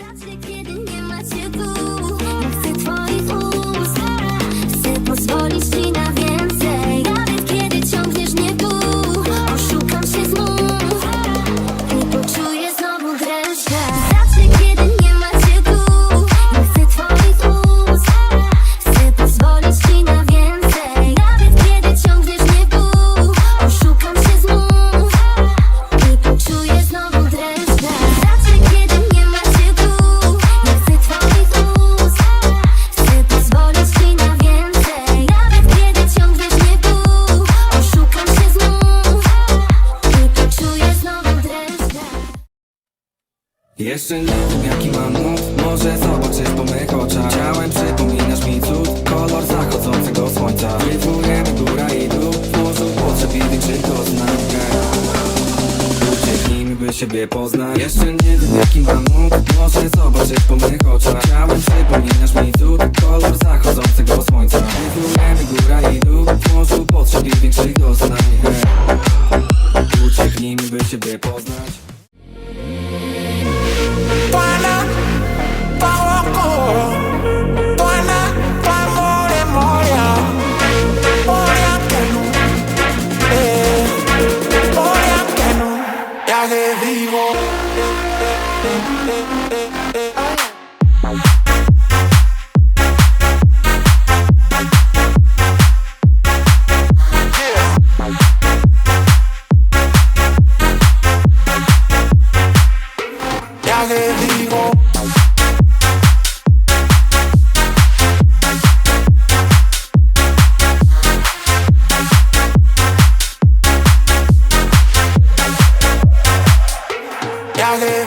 out today. Jeszcze nie wiem jaki mam nut Może zobaczysz po mych oczach. Ciałem przypominasz mi cud. Kolor zachodzącego słońca. Wywołujemy góra i dół. W morzu potrzeb większych doznań. Ucieknijmy by siebie poznać. Jeszcze nie wiem jaki mam nut Może zobaczysz po mych oczach. Ciałem przypominasz mi cud. Kolor zachodzącego słońca. Wywołujemy góra i dół. W morzu potrzeb większych doznań. Ucieknijmy by siebie poznać Ya le digo. ya de